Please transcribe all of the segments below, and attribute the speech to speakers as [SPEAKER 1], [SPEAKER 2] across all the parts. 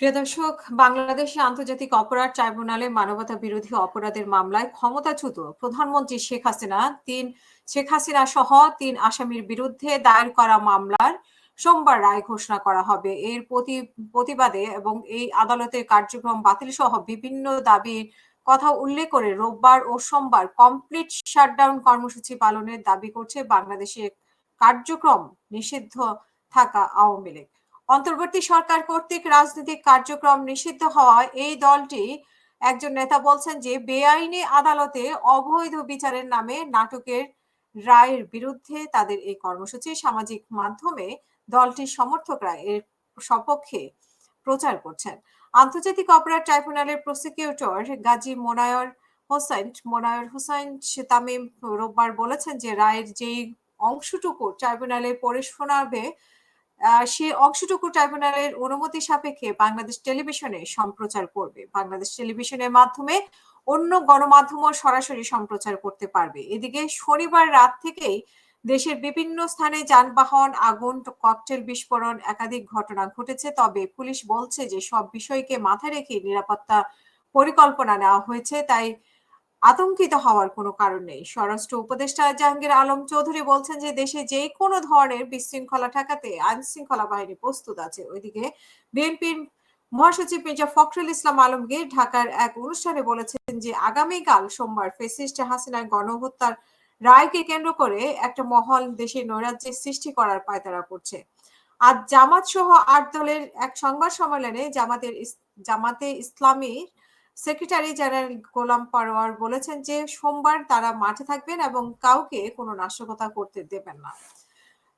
[SPEAKER 1] প্রিয় দর্শক, বাংলাদেশে আন্তর্জাতিক অপরাধ ট্রাইব্যুনালে মানবতা বিরোধী অপরাধের মামলায় ক্ষমতাচ্যুত প্রধানমন্ত্রী শেখ হাসিনা। তিন শেখ হাসিনা সহ তিন আসামির বিরুদ্ধে দায়ের করা মামলার সোমবার রায় ঘোষণা করা হবে। এর প্রতিবাদে এবং এই আদালতের কার্যক্রম বাতিল সহ বিভিন্ন দাবির কথা উল্লেখ করে রোববার ও সোমবার কমপ্লিট শাটডাউন কর্মসূচি পালনের দাবি করছে বাংলাদেশের কার্যক্রম নিষিদ্ধ থাকা আওয়ামী লীগ। অন্তর্বর্তী সরকার কর্তৃক রাজনৈতিক কার্যক্রম নিষিদ্ধ হওয়ায় এই দলটি একজন নেতা বলছেন যে, বেআইনি আদালতে অবৈধ বিচারের নামে নাটকের রায়ের বিরুদ্ধে তাদের এই কর্মসূচি সামাজিক মাধ্যমে দলটির সমর্থকরা এর সপক্ষে প্রচার করছেন। আন্তর্জাতিক অপরাধ ট্রাইব্যুনালের প্রসিকিউটর গাজী মোনায়র হোসেন মোনায়র হোসেন তামিম রোববার বলেছেন যে, রায়ের যেই অংশটুকু ট্রাইব্যুনালে পড়ে শোনাবে সে অংশটুকু ট্রাইব্যুনালের অনুমতি সাপেক্ষে বাংলাদেশ টেলিভিশনে সম্প্রচার করবে। বাংলাদেশ টেলিভিশনের মাধ্যমে অন্য গণমাধ্যমও সরাসরি সম্প্রচার করতে পারবে। এদিকে শনিবার রাত থেকেই দেশের বিভিন্ন স্থানে যানবাহন, আগুন, ককটেল বিস্ফোরণ একাধিক ঘটনা ঘটেছে। তবে পুলিশ বলছে যে সব বিষয়কে মাথায় রেখে নিরাপত্তা পরিকল্পনা নেওয়া হয়েছে। তাই আতঙ্কিত হওয়ার কোনো কারণ নেই। স্বরাষ্ট্র উপদেষ্টা জাহাঙ্গীর আলম চৌধুরী বলছেন যে, দেশে যে কোনো ধরনের বিশৃঙ্খলা ঠেকাতে আইন শৃঙ্খলা বাহিনী প্রস্তুত আছে। ওইদিকে বিএনপির মহাসচিব মির্জা ফখরুল ইসলাম আলমগীর ঢাকার এক অনুষ্ঠানে বলেছেন যে, আগামীকাল সোমবার ফেসিস্ট হাসিনার গণহত্যার রায়কে কেন্দ্র করে একটা মহল দেশের নৈরাজ্যের সৃষ্টি করার পায়তারা করছে। আজ জামাত সহ আট দলের এক সংবাদ সম্মেলনে জামাতের জামাতে ইসলামীর সেক্রেটারি জেনারেল গোলাম পারোয়ার বলেছেন যে, সোমবার তারা মাঠে থাকবেন এবং কাউকে কোনো নাশকতা করতে দেবেন না।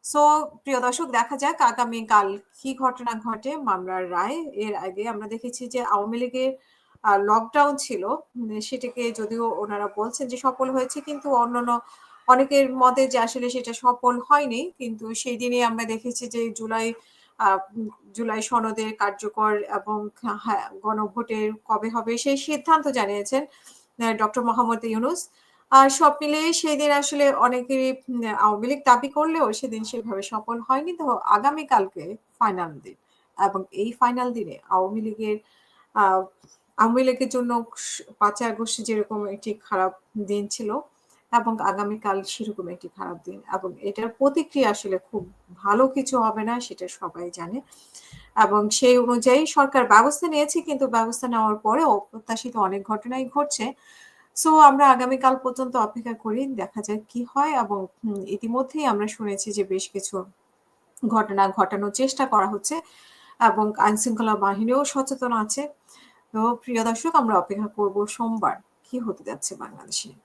[SPEAKER 1] সো, প্রিয় দর্শক, দেখা যাক আগামীকাল কি ঘটনা ঘটে মামলার রায়। এর আগে আমরা দেখেছি যে, আওয়ামী লীগের লকডাউন ছিল। সেটাকে যদিও ওনারা বলছেন যে, সফল হয়েছে, কিন্তু অন্যান্য অনেকের মতে যে, আসলে সেটা সফল হয়নি। কিন্তু সেই দিনে আমরা দেখেছি যে, জুলাই জুলাই সনদের কার্যকর এবং হ্যাঁ, গণভোটের কবে হবে সেই সিদ্ধান্ত জানিয়েছেন ডক্টর মোহাম্মদ ইউনুস। আর সব সেই দিন আসলে অনেকেরই আওয়ামী লীগ দাবি করলেও সেদিন সেভাবে সফল হয়নি। তো আগামীকালকে ফাইনাল দিন এবং এই ফাইনাল দিনে আওয়ামী লীগের আওয়ামী লীগের জন্য পাঁচই আগস্ট যেরকম একটি খারাপ দিন ছিল এবং আগামীকাল সেরকম একটি খারাপ দিন। এবং এটার প্রতিক্রিয়া আসলে খুব ভালো কিছু হবে না, সেটা সবাই জানে। এবং সেই অনুযায়ী সরকার ব্যবস্থা নিয়েছে, কিন্তু ব্যবস্থা নেওয়ার পরে অপ্রত্যাশিত অনেক ঘটনাই ঘটছে। সো, আমরা আগামীকাল পর্যন্ত অপেক্ষা করি, দেখা যাক কি হয়। এবং ইতিমধ্যেই আমরা শুনেছি যে বেশ কিছু ঘটনা ঘটানোর চেষ্টা করা হচ্ছে এবং আইন শৃঙ্খলা বাহিনীও সচেতন আছে। তো, প্রিয় দর্শক, আমরা অপেক্ষা করব সোমবার। কি হতে যাচ্ছে বাংলাদেশে?